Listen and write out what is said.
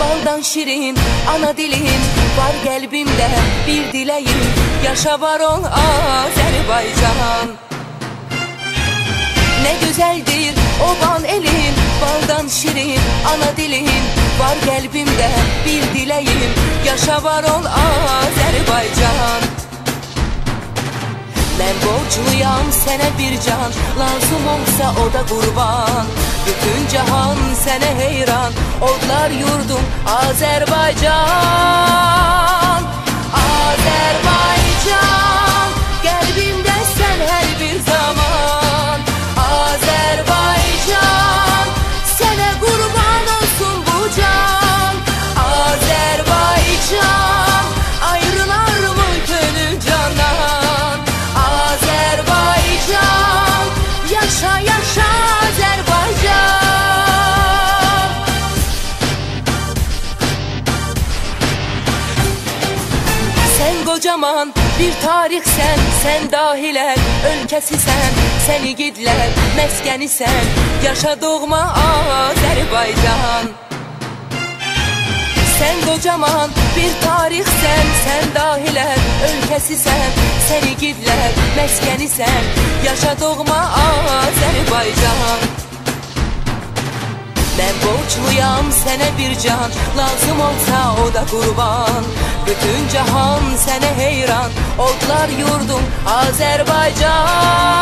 baldan şirin. Ana dilin Var kalbimde bir dileğim. Yaşa var ol Azerbaycan. Ne güzeldir. Oban elin Baldan şirin. Ana dilin Var kalbimde bir dileğim. Yaşa var ol Azerbaycan. Ben borçluyam sene bir can. Lazım olsa o da kurban heyran. Odlar yurdum Azerbaycan kocaman. Bir tarih sen Sen dahiler. Ülkesi sen Seni gidler meskeni sen. Yaşa doğma Azerbaycan. Sen kocaman. Bir tarih sen Sen dahiler. Ülkesi sen Seni gidler meskeni sen. Yaşa doğma Azerbaycan. ben borçluyam sene bir can. Lazım olsa o da kurban. Bütün cahan sene heyran. Otlar yurdum Azerbaycan